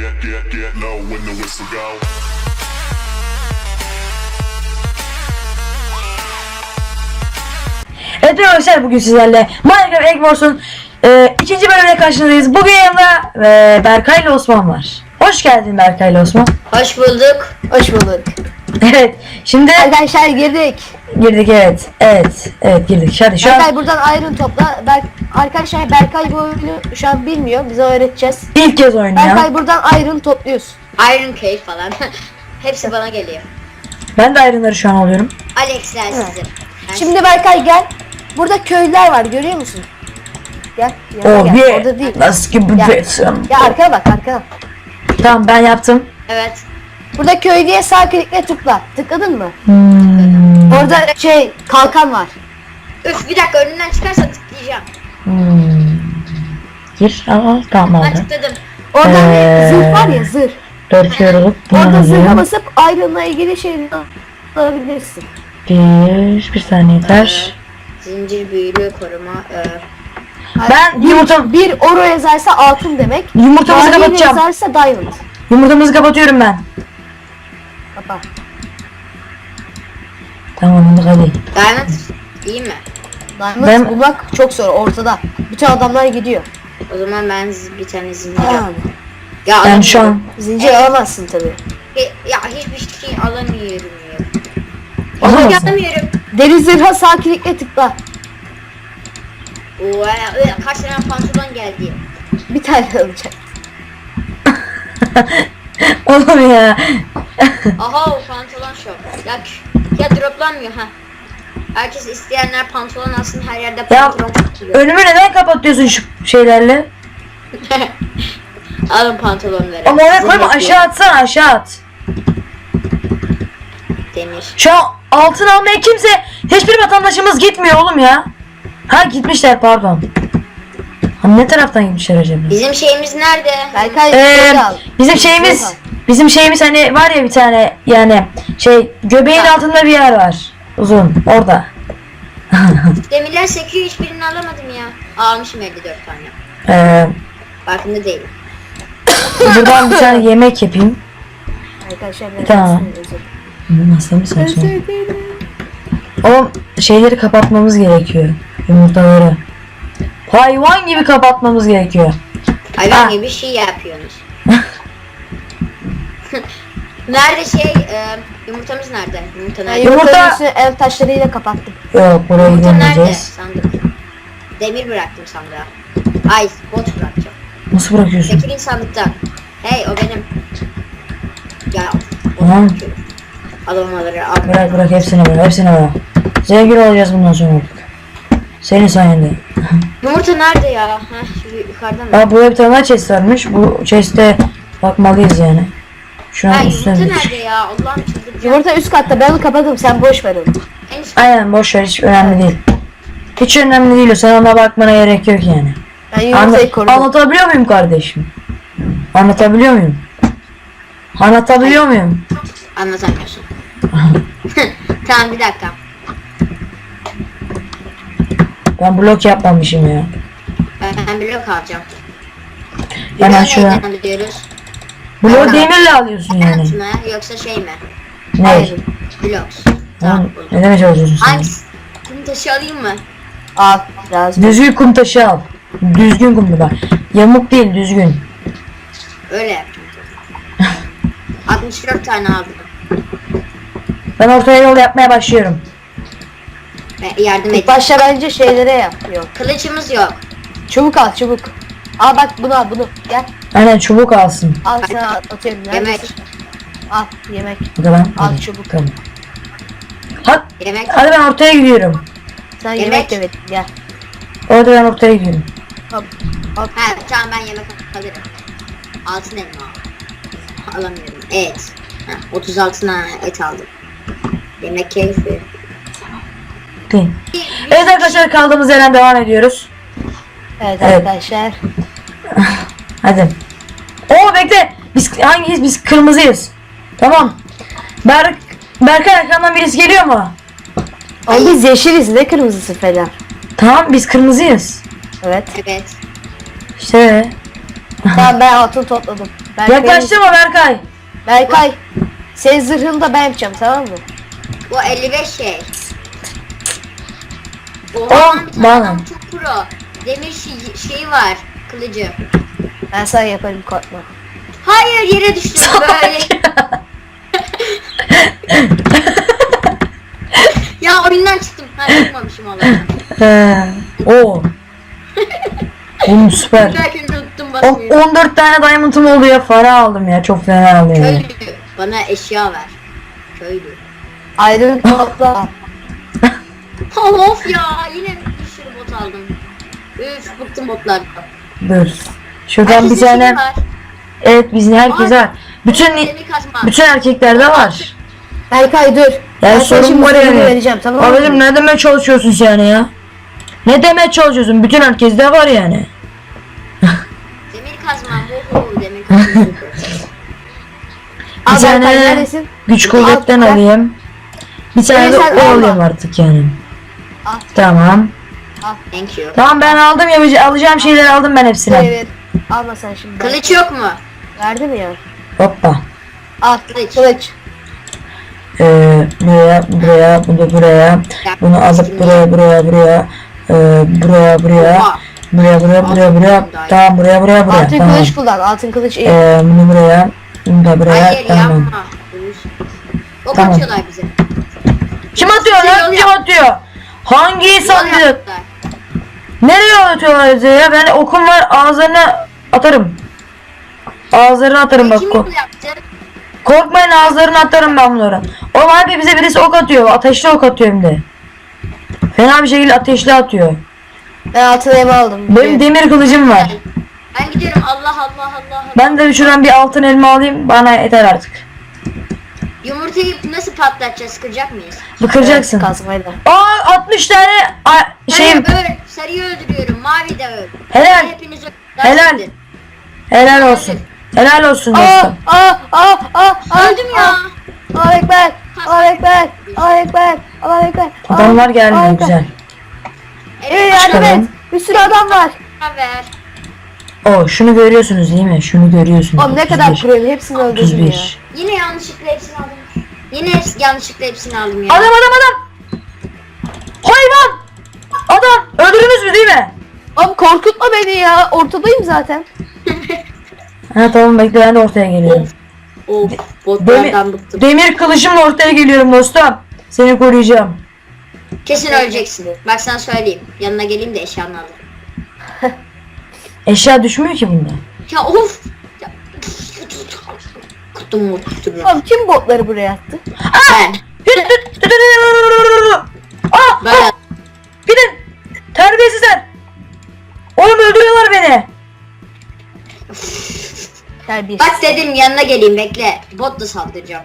get, get, get low when the whistle go. Evet arkadaşlar bugün sizlerle Minecraft Egg Wars'un e, ikinci bölümüne karşınızdayız. Bugün yanımda e, Berkay ile Osman var. Hoş geldin Berkay ile Osman. Hoş bulduk. Hoş bulduk. Evet şimdi Arkadaşlar girdik. girdik evet. Evet. Evet girdik. Hadi şu an Berkay buradan ayrın topla. Berk arkadaşlar Berkay bu oyunu şu an bilmiyor. Bize öğreteceğiz. ilk kez oynuyor. Berkay buradan ayrın topluyoruz. Iron Cave falan. Hepsi bana geliyor. Ben de ayrınları şu an alıyorum. Alexler sizin. Ben Şimdi Berkay gel. Burada köylüler var görüyor musun? Gel. yanıma Oh gel. yeah. Orada değil. Nasıl gibi Ya. Ya arkana bak arkana. Tamam ben yaptım. Evet. Burada köylüye sağ klikle tıkla. Tıkladın mı? Hmm. Orada şey kalkan var. Üf bir dakika önünden çıkarsa tıklayacağım. Hmm. Gir. Aa, tamam Ben tıkladım. Orada Ee, zırh var ya zırh. Dört yorulup Orada zırha basıp ayrınla ilgili şeyleri alabilirsin. Bir, bir saniye yeter. Zincir büyülü koruma. E, Ben bir, yumurta, bir oro yazarsa altın demek. yumurtamızı kapatacağım. yazarsa diamond. Yumurtamızı kapatıyorum ben. Kapa. Tamam hadi. Diamond iyi mi? Diamond Ben- bulmak çok zor ortada. Bütün adamlar gidiyor. O zaman ben z- bir tane zincir Yani. al. Ya Ben şu an alamıyorum. Zincir alamazsın tabi. E, Ya hiçbir şey alamıyorum ya. alamazsın. Alamıyorum. Deri zırha sağ klikle tıkla. Oo, e, kaç tane pantolon geldi. Bir tane alacak. Oğlum ya. Aha o pantolon şok. Ya, ya droplanmıyor ha. Herkes isteyenler pantolon alsın her yerde Ya pantolon satılıyor. önümü neden kapatıyorsun şu şeylerle? Alın pantolonları. Ama oraya koyma aşağı atsana aşağı at. Demir. Şu an altın almaya kimse hiçbir vatandaşımız gitmiyor oğlum ya. Ha gitmişler pardon. Ha, ne taraftan gitmişler acaba? Bizim şeyimiz nerede? Berkay Ee, al. bizim şeyimiz bizim şeyimiz hani var ya bir tane yani şey göbeğin altında bir yer var. Uzun orada. Demirler sekiyor hiçbirini alamadım ya. Almışım 54 tane. Ee, Farkında değilim. buradan bir tane yemek yapayım. Arkadaşlar ben Tamam. özür dilerim. Nasıl mı sen sonra? Özür dilerim. O şeyleri kapatmamız gerekiyor. Yumurtaları. Hayvan gibi kapatmamız gerekiyor. Hayvan Ah. gibi bir şey yapıyorsunuz. nerede şey e, yumurtamız nerede? Yumurta nerede? Yumurta- yumurtanın üstünü el taşlarıyla kapattım. Yok buraya Yumurta nerede? gidemeyeceğiz. Sandık. Demir bıraktım sandığa. Ay bot bırakacağım. Nasıl bırakıyorsun? Çekilin sandıktan. Hey o benim. Ya Tamam. Alamaları al. Bırak bırak hepsini bırak hepsini bırak. Zengin olacağız bundan sonra artık. Senin sayende. Yumurta nerede ya? Heh şu yukarıda mı? Aa burada bir tane daha chest varmış. Bu chest'e bakmalıyız yani. Şu Ha an yumurta üstüne nerede ya? Allah'ım çıldıracağım. Yumurta üst katta ben onu kapadım sen boş ver onu. Aynen boş ver hiç önemli değil. Hiç önemli değil o. Sen ona bakmana gerek yok yani. Ben Anla- yumurtayı korudum. anlatabiliyor muyum kardeşim? Anlatabiliyor muyum? Anlatabiliyor muyum? Anlatamıyorsun. tamam bir dakika. Ben blok yapmamışım ya. Ben blok alacağım. Hemen şuraya. Tamam. demirle alıyorsun yani. Mi yoksa şey mi? Ne? Hayır. Blocks. Tamam. Ne demeye çalışıyorsun sen? Hangisi? Kum taşı alayım mı? Al lazım. Düzgün kum taşı al. Düzgün kum bak. Yamuk değil düzgün. Öyle yapacağım. 64 tane aldım. Ben ortaya yol yapmaya başlıyorum. Ve yardım İlk et. başta bence şeylere yap. Yok. Kılıcımız yok. Çubuk al çubuk. Al bak bunu al bunu. Gel. Aynen çubuk alsın. Al sana atıyorum. Yemek. Neredesin? Al yemek. O da ben. Al Hadi. çubuk. Tamam. Hadi, Yemek. hadi ben ortaya gidiyorum. Sen Yemek. yemek de ver. Gel. Orada ben ortaya gidiyorum. Hop. Hop. Ha tamam ben yemek alırım. Altın elma. Alamıyorum. Et. Ha, 36 tane et aldım. Yemek keyfi. Değil. Evet arkadaşlar kaldığımız yerden devam ediyoruz. Evet, Evet. arkadaşlar. Hadi. Oo bekle. Biz hangiyiz? Biz kırmızıyız. Tamam. Berk Berkay arkamdan birisi geliyor mu? Ama biz yeşiliz ne kırmızısı falan. Tamam biz kırmızıyız. Evet. Evet. İşte tamam ben altın topladım. Berkay'ın- Yaklaştırma Berkay. Berkay. Senin zırhını da ben yapacağım tamam mı? Bu 55 şey. Oğlum, Oha adam çok pro. Demir şey, şeyi var. Kılıcı. Ben sana yaparım korkma. Hayır yere düştüm böyle. ya oyundan çıktım. Ha çıkmamışım Allah'ım. He. Oo. Oğlum süper. De unuttum On- basmıyor. 14 tane diamond'ım oldu ya. Para aldım ya. Çok fena ya. Köylü. Bana eşya ver. Köylü. Ayrı topla. Of ya yine bir sürü bot aldım. Üf bıktım botlardan. Dur. Şuradan bir Herkesin tane. şeyi var. Evet bizim herkese Var. var. Bütün Demir kazma. bütün erkeklerde var. Berkay dur. Ben sana sorun şimdi var yani. vereceğim tamam mı? Abicim ne demeye çalışıyorsun sen ya? Ne demeye çalışıyorsun? Bütün herkeste var yani. Demir kazma. Hu demir kazma. Al Bir Berkay tane neredesin? güç Al, kuvvetten alayım. Bir tane de o alayım artık yani. Al. Tamam. Thank you. Tamam ben aldım ya alacağım şeyleri aldım ben hepsini. Evet. Alma sen şimdi. Kılıç yok mu? Verdi mi ya? Hoppa. Al. Kılıç. Kılıç. Ee, buraya, buraya, bunu buraya. Bunu alıp buraya, buraya, buraya. Ee, buraya, buraya. Buraya, buraya, buraya, buraya. Tamam buraya, buraya, buraya. Altın Tamam. kılıç kullan. Altın kılıç iyi. Ee, bunu buraya. Bunu da buraya. Hayır Tamam. yapma. Ok Tamam. atıyorlar bize. Kim atıyor lan? yol Kim atıyor? Hangi yaptılar. Nereye atıyorlar bize ya? Ben okum var ağızlarına atarım. Ağızlarına atarım bak. Kim Ko- korkmayın ağızlarına atarım ben bunları. Oğlum harbi bize birisi ok atıyor. Ateşli ok atıyor hem de. Fena bir şekilde ateşli atıyor. Ben altın elma aldım. Benim demir kılıcım var. Ben gidiyorum Allah Allah Allah Allah. Ben de şuradan bir altın elma alayım. Bana yeter artık. Yumurtayı nasıl patlatacağız? Kıracak mıyız? Kıracaksın. Kazmayla. Aa 60 tane a- şey Şey öl. Sarıyı öldürüyorum. Mavi de öl. helal Hepiniz öl. Helal. Helal olsun. Helal olsun Aa, dostum. aa, aa, aa, aa. Öldüm ya. Allah ekber. Allah ekber. Allah ekber. Allah ekber. Adamlar gelmiyor güzel. Evet yardım et. Bir sürü adam var. ver. O şunu görüyorsunuz değil mi? Şunu görüyorsunuz. Oğlum ne kadar 31. proyum hepsini öldürdüm ya. 31. Yine yanlışlıkla hepsini aldım. Yine hepsi- yanlışlıkla hepsini aldım ya. Adam adam adam. Hayvan. Adam. Öldürdünüz mü değil mi? Oğlum korkutma beni ya. Ortadayım zaten. Ha tamam bekle ben de ortaya geliyorum. Of Demir, botlardan bıktım. demir kılıcımla ortaya geliyorum dostum. Seni koruyacağım. Kesin öleceksin. Bak sana söyleyeyim. Yanına geleyim de eşyanı alırım. Eşya düşmüyor ki bunda. Ya of. Ya. Kutum Oğlum kim botları buraya attı? Ben. Ah! Ben. Gidin. Terbiyesizler. Oğlum öldürüyorlar beni. Terbiyesiz. Bak dedim yanına geleyim bekle. Botla saldıracağım.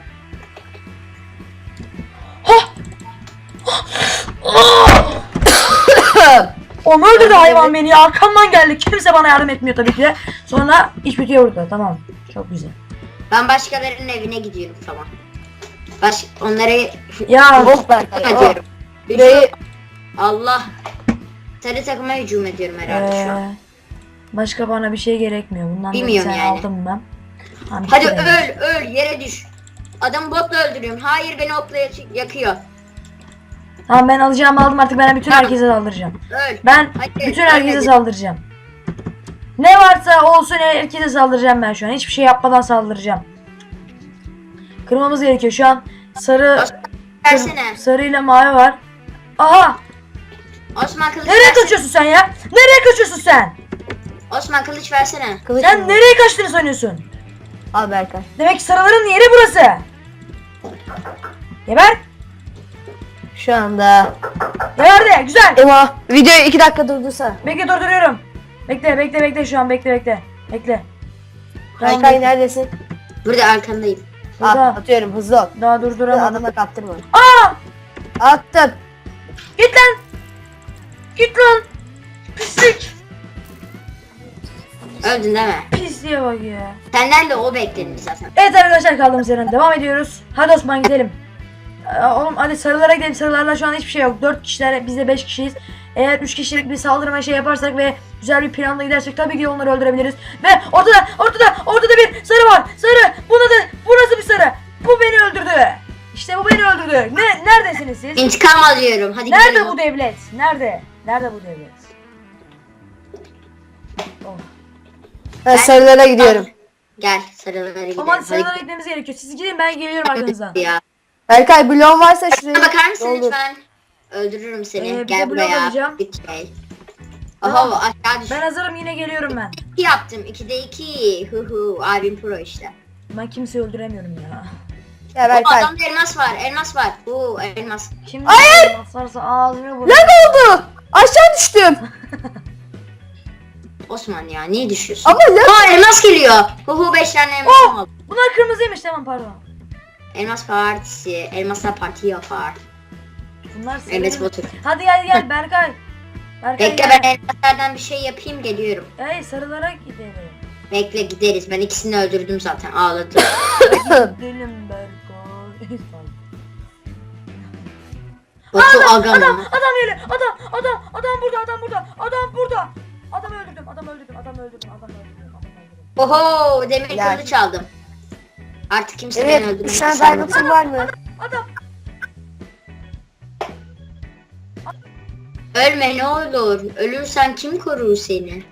Oğlum öldürdü hayvan beni ya. Arkamdan geldi. Kimse bana yardım etmiyor tabii ki de. Sonra iş bitiyor burada. Tamam. Çok güzel. Ben başkalarının evine gidiyorum tamam. Baş onları Ya Oh. Oh. ediyorum. Burayı Allah. Sarı takıma hücum ediyorum herhalde şu an. Ee, başka bana bir şey gerekmiyor. Bundan da bir Bilmiyorum yani. aldım ben. Tamam, Hadi öl öl yere düş. Adamı botla öldürüyorum. Hayır beni yak- yakıyor. Tamam ben alacağımı aldım artık ben bütün herkese saldıracağım. Ben bütün herkese saldıracağım. Ne varsa olsun herkese saldıracağım ben şu an. Hiçbir şey yapmadan saldıracağım. Kırmamız gerekiyor şu an. Sarı Osman versene. sarı ile mavi var. Aha! Osman kılıç Nereye versene. kaçıyorsun sen ya? Nereye kaçıyorsun sen? Osman kılıç versene. kılıç Sen mı? nereye kaçtığını sanıyorsun? Al Berkay. Demek ki sarıların yeri burası. Geber. Şu anda. Geber de güzel. Ema videoyu iki dakika durdursana. Bekle durduruyorum. Bekle bekle bekle şu an bekle bekle. Bekle. Tamam, bekle. neredesin? Burada arkandayım. Burada. atıyorum hızlı ol. Daha durduramadım. Adama kaptırma. Aa! Attım. Git lan. Git lan. Pislik. Öldün değil mi? Pisliğe bak ya. Senden de o beklenir zaten. Evet arkadaşlar kaldığımız yerden devam ediyoruz. Hadi Osman gidelim. Ee, Oğlum hadi sarılara gidelim. Sarılarla şu an hiçbir şey yok. 4 kişiler biz de 5 kişiyiz. Eğer 3 kişilik bir saldırma şey yaparsak ve güzel bir planla gidersek tabii ki onları öldürebiliriz. Ve ortada ortada ortada bir sarı var. Sarı. Bu da bu nasıl bir sarı? Bu beni öldürdü. İşte bu beni öldürdü. Ne neredesiniz siz? İntikam alıyorum. Hadi Nerede gidelim. bu devlet? Nerede? Nerede bu devlet? Oh. Ben sarılara gidiyorum. Gel sarılara gidelim. Aman sarılara gitmemiz gerekiyor. Siz gidin ben geliyorum arkanızdan. ya. Berkay bloğun varsa şuraya bakar mısın doldur. lütfen? Öldürürüm seni. Ee, bir de Gel blok buraya. alacağım. Bir şey. Tamam. Oho aşağı düş. Ben hazırım yine geliyorum ben. İki yaptım. 2'de 2. Hu hu. Abim pro işte. Ben kimseyi öldüremiyorum ya. Ya Berkay. adamda elmas var. Elmas var. Bu elmas. Kim Hayır! Basarsa ağzını vurur. Lag oldu. Aşağı düştüm. Osman ya niye düşüyorsun? Ama lag. Aa elmas geliyor. Hu hu 5 tane elmas Oh! aldım. Bunlar kırmızıymış tamam pardon. Elmas partisi. Elmasla parti yapar. Bunlar Evet sarı. Batur. Hadi gel gel Berkay. Berkay Bekle gel. ben elmaslardan bir şey yapayım geliyorum. Hey sarılara gidelim. Bekle gideriz. Ben ikisini öldürdüm zaten. Ağladım. Gidelim Berkay. Batu adam, aga adam, adam geliyor. Adam, adam, adam burada, adam burada. Adam burada. Adam öldürdüm, adam öldürdüm, adam öldürdüm, adam öldürdüm, adam öldürdüm. Oho demir Gel. kılıç aldım. Artık kimse beni Evet. öldürmek Üç tane istemedi. diamond'ın var mı? Adam. Ölme ne olur. Ölürsen kim korur seni?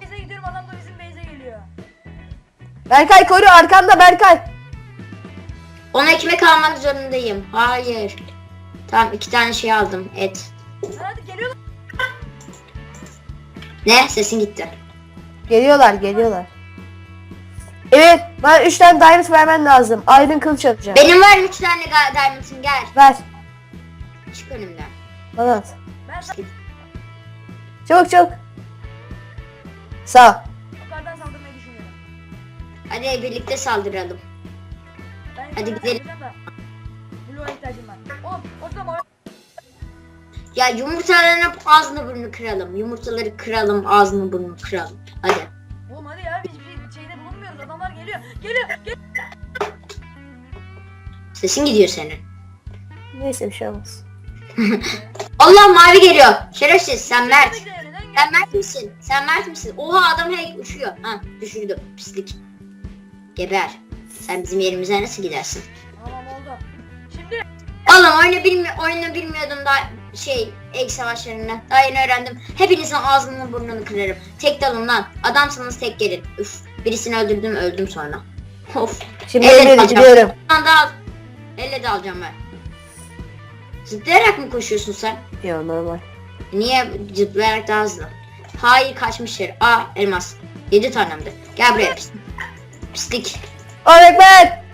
Bize gidiyorum, adam da bizim base'e geliyor. Berkay koru arkanda Berkay. Ona ekmek almak zorundayım. Hayır. Tamam iki tane şey aldım. Et. Hadi geliyorlar. Ne? Sesin gitti. Geliyorlar geliyorlar. Evet bana 3 tane diamond vermen lazım. Aydın kılıç atacağım. Benim var üç tane ga- diamond'ım gel. Ver. Çık önümden. Bana at. Çabuk çabuk. Sağ ol. yukarıdan saldırmayı düşünüyorum. Hadi birlikte saldıralım. Ben Hadi yukarıdan gidelim. saldıracağım da Blue'a ihtiyacım var. Oğlum, ortada var. Ya yumurtaların ağzını burnunu kıralım. Yumurtaları kıralım ağzını burnunu kıralım. Hadi. Oğlum hadi geliyor. Geliyor, geliyor. Sesin gidiyor senin. Neyse bir şey olmaz. Allah mavi geliyor. Şerefsiz sen Mert. Sen? Mert misin? Sen Mert misin? Oha adam hey uçuyor. Ha düşürdüm. Pislik. Geber. Sen bizim yerimize nasıl gidersin? Tamam oldu. Şimdi Oğlum oyunu, bilmi oyunu bilmiyordum daha şey egg savaşlarını. Daha yeni öğrendim. Hepinizin ağzını burnunu kırarım. Tek dalın lan. Adamsınız tek gelin. Üf. Birisini öldürdüm öldüm sonra. Of. Şimdi Emir hocam. gidiyorum. Lan da al. Elle de alacağım ben. Zıplayarak mı koşuyorsun sen? Yok normal. Niye zıplayarak daha hızlı? Hayır kaçmışlar. Aa elmas. 7 tanem de. Gel buraya pis- pislik. Öğretmen.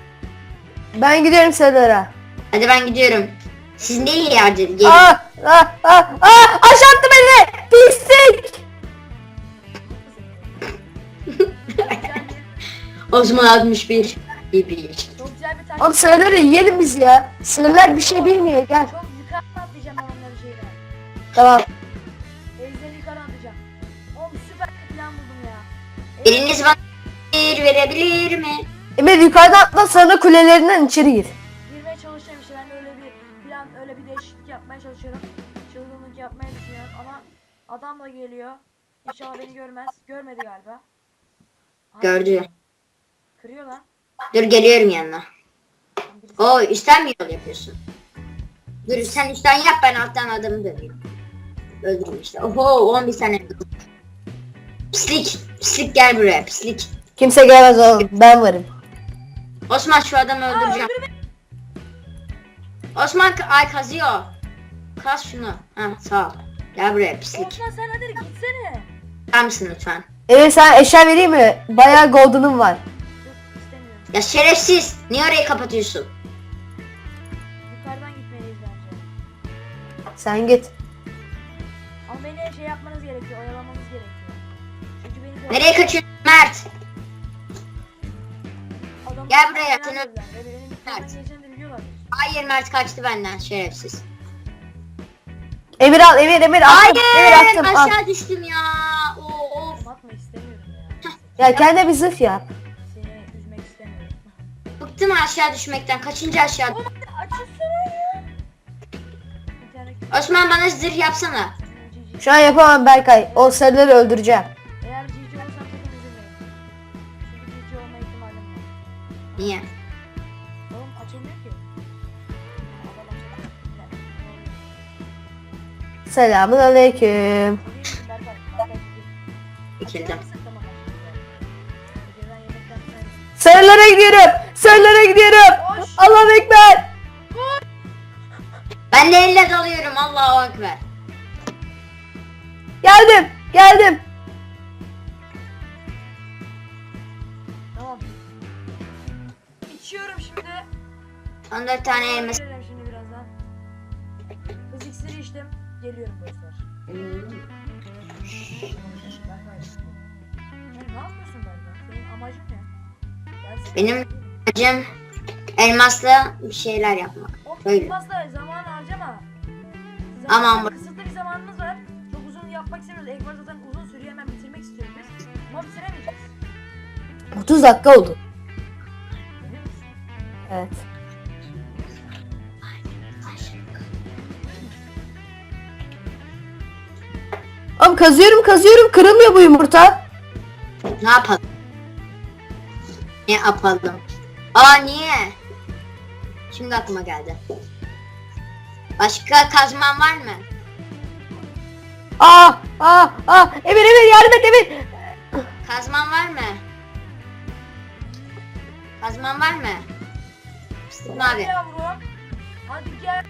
Ben gidiyorum sarılara. Hadi ben gidiyorum. Siz neyi yerde gelin. Aa, aa, aa, aa, aşağı attı beni. Pislik. Osman 61. Bir çok güzel bir. Oğlum sarıları yiyelim biz ya. Sarılar bir şey bilmiyor gel. Çok yukarı atlayacağım ben onları şeyle. Tamam. Ejder'i yukarı atacağım. Oğlum süper bir plan buldum ya. Biriniz bana bir verebilir mi? Emir yukarıdan atla sonra kulelerinden içeri gir. Girmeye çalışacağım işte ben de öyle bir plan öyle bir değişiklik yapmaya çalışıyorum. Çılgınlık yapmaya düşünüyorum ama adam da geliyor. İnşallah beni görmez. Görmedi galiba. Gördü. Kırıyor lan. Dur geliyorum yanına. Oo üstten mi yol yapıyorsun? Dur sen üstten yap ben alttan adamı döveyim. Öldürün işte. Oho 11 tane. Pislik. Pislik gel buraya pislik. Kimse gelmez oğlum. Ben varım. Osman şu adamı öldüreceğim. Osman ay kazıyor. Kaz şunu. Ha sağ ol. Gel buraya pislik. Osman sen hadi gitsene. Çıkar mısın lütfen? Emir sana eşya vereyim mi? Bayağı golden'ım var. Ya şerefsiz. Niye orayı kapatıyorsun? Yukarıdan gitmeliyiz bence. Sen git. Ama beni şey yapmanız gerekiyor. Oyalamanız gerekiyor. Çünkü beni gör- Nereye kaçıyorsun Mert? Adamlar Gel buraya, yukarıdan Mert. de. Hayır Mert kaçtı benden şerefsiz. Emir al Emir Emir attım. Emir Hayır attım al. aşağı düştüm ya. Oo, of. Atma istemiyorum ya. Ya kendine bir zırh yap. Bıktım aşağı düşmekten. Kaçıncı aşağı? Oğlum açılsana Osman bana zırh yapsana. Şu an yapamam Berkay. O sarıları öldüreceğim. Eğer GG olursam sakın üzülmeyin. Çünkü GG olma ihtimalim var. Niye? Oğlum açılmıyor ki. Adam açılmıyor. Selamun aleyküm. Dikildim. Sarılara gidiyorum. Sarılara gidiyorum. Koş. Allahu Ekber. Ben de elle dalıyorum Allahu Ekber. Geldim. Geldim. Tamam. İçiyorum şimdi. 14 tane elmas. Şimdi birazdan. Hız iksiri içtim. Geliyorum dostlar. Sen ne yapıyorsun Berkay? Senin amacın ne? Benim amacım elmasla bir şeyler yapmak. O Öyle. tutmazsa zaman harcama. Aman Zaten bak- kısıtlı bir zamanımız var. Çok uzun yapmak istemiyoruz. Ekvar zaten uzun sürüyor hemen bitirmek istiyoruz biz. Ama bitiremeyeceğiz. 30 dakika oldu. Evet. Oğlum kazıyorum kazıyorum kırılmıyor bu yumurta. Ne yapalım? Ne yapalım? Aa niye? Şimdi aklıma geldi. Başka kazman var mı? Aa aa aa Emir Emir yardım et Emir. Kazman var mı? Kazman var mı? Fıstık Hadi abi. yavrum. Hadi gel.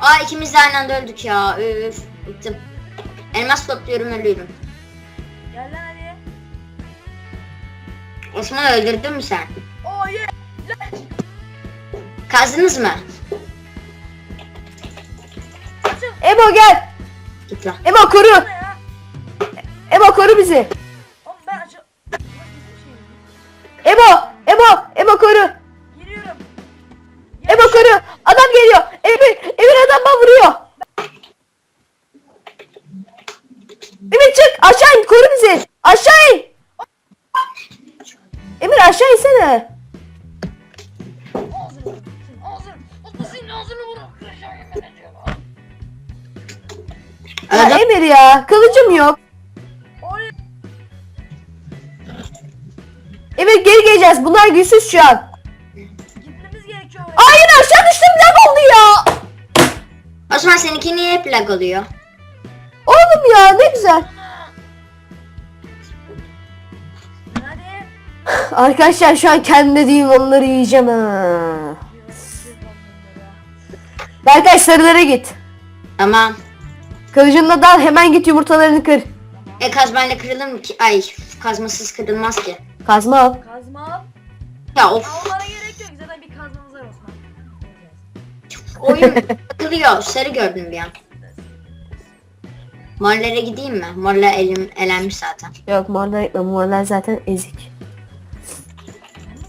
Aa ikimiz de aynı anda öldük ya. Üf. Bittim. Elmas topluyorum ölüyorum. Gel lan. Osman öldürdün mü sen? Oh yeah. Kazdınız mı? Emo gel. Git lan. Emo koru. Emo koru bizi. Oğlum ben şey? Emo Emo Emo koru. Giriyorum. Emo koru. Adam geliyor. Emir Emir adam bana vuruyor. Emir çık aşağı in koru bizi. Aşağı in. Emir aşağı insene. Ağzını. Ağzını. Osman senin ağzını yemin ediyorum. Ya. Emir ya kılıcım yok. Emir geri geleceğiz. Bunlar güçsüz şu an. Gitmemiz gerekiyor oraya. Hayır aşağı düştüm lag oldu ya. Osman seninki niye hep lag oluyor? Oğlum ya ne güzel. Arkadaşlar şu an kendime diyeyim onları yiyeceğim ha. Berkay sarılara git. Tamam. Kılıcınla dal hemen git yumurtalarını kır. E kazmayla kırılır mı ki? Ay kazmasız kırılmaz ki. Kazma al. Kazma al. Ya of. Almana gerek yok. Zaten bir kazmamız var Osman. Oyun kırılıyor. Sarı gördüm bir an. Morlara gideyim mi? Morlar elim elenmiş zaten. Yok morlar gitme morlar zaten ezik.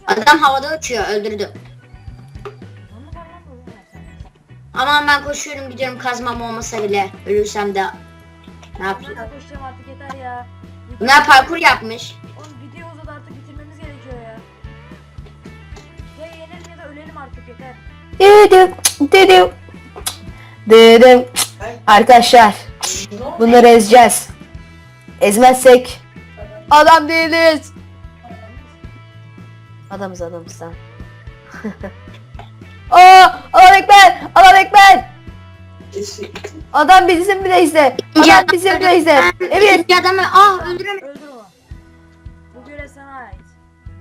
Adam havada uçuyor. Öldürdüm. Aman ben koşuyorum gidiyorum kazmam olmasa bile. Ölürsem de ne yapayım? Ben koşacağım artık yeter ya. Bunlar parkur yapmış. Oğlum video uzadı artık bitirmemiz gerekiyor ya. Ya yenelim ya da ölelim artık yeter. Dedim dedim dedim. Arkadaşlar bunları ezeceğiz. Ezmezsek adam değiliz. Adamız adamız tamam. Aa, Allah ekber, Allah ekber. Adam bizim base'de. Adam bizim base'de. Evet. İkinci adamı ah öldüremedim. Öldür onu. Bu görev sana ait.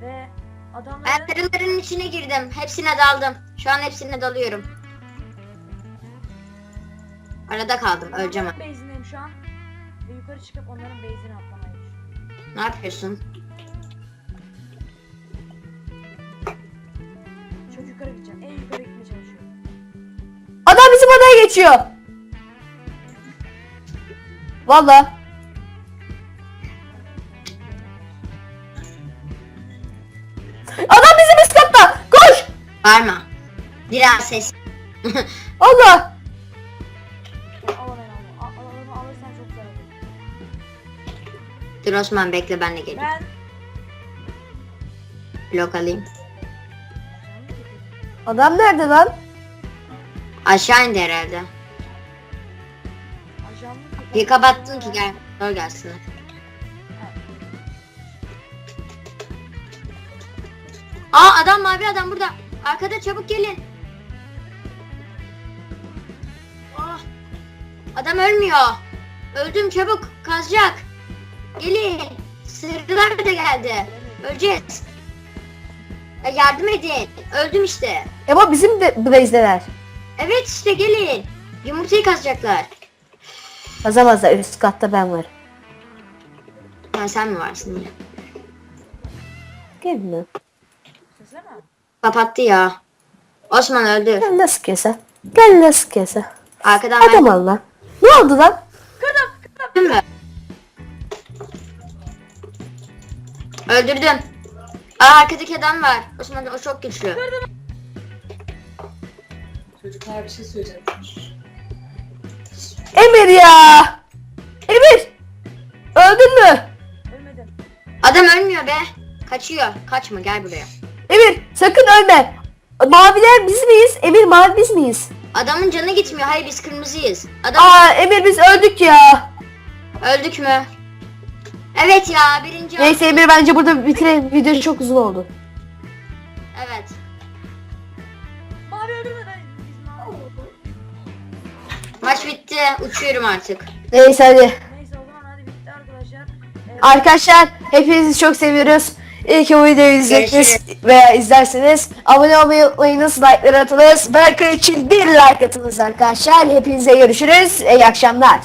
Ve Ben adamları sarıların içine girdim. Hepsine daldım. Şu an hepsine dalıyorum. Arada kaldım. Öleceğim. Onların base'indeyim şu an. Ve yukarı çıkıp onların base'ine atlamayı. Ne yapıyorsun? Yukarı gideceğim. En yukarı gitmeye çalışıyorum. Adam bizim adaya geçiyor. Valla. Adam bizim üst katta. Koş. Bağırma. Biraz ses. Allah. Beni al. Alırsan çok güzel olur. Dur Osman bekle ben de geleyim. Ben Blok alayım. Adam nerede lan? Aşağı indi herhalde. Bir kapattın ki gel. Zor gelsin. Aa adam mavi adam burada. Arkada çabuk gelin. Ah, adam ölmüyor. Öldüm çabuk kazacak. Gelin. Sırrılar da geldi. Öleceğiz. Ya yardım edin. Öldüm işte. Ama bizim de base'deler. Evet işte gelin. Yumurtayı kazacaklar. Kazamazlar üst katta ben varım. Ha, sen mi varsın yine? Gelin mi? Kapattı ya. Osman öldü. Gel nasıl kese? Gel nasıl kese? Arkadan Adam ben al lan. Ne oldu lan? öldüm mü? Öldürdüm. Aa arkadaki adam var. Osman o çok güçlü. Çocuklar bir şey söyleyeceğim. Emir ya! Emir! Öldün mü? Ölmedim. Adam ölmüyor be. Kaçıyor. Kaçma gel buraya. Emir sakın ölme. Maviler biz miyiz? Emir mavi biz miyiz? Adamın canı gitmiyor. Hayır biz kırmızıyız. Adam Aa Emir biz öldük ya. öldük mü? Evet ya birinci. Neyse Emir bence burada bitirelim. Video çok uzun oldu. Maç bitti. Uçuyorum artık. Neyse hadi. Neyse o zaman hadi bitti arkadaşlar. Arkadaşlar hepinizi çok seviyoruz. İyi ki bu videoyu izlediniz veya izlerseniz abone olmayı unutmayınız, like'ları atınız. Belki için bir like atınız arkadaşlar. Hepinize görüşürüz. İyi akşamlar.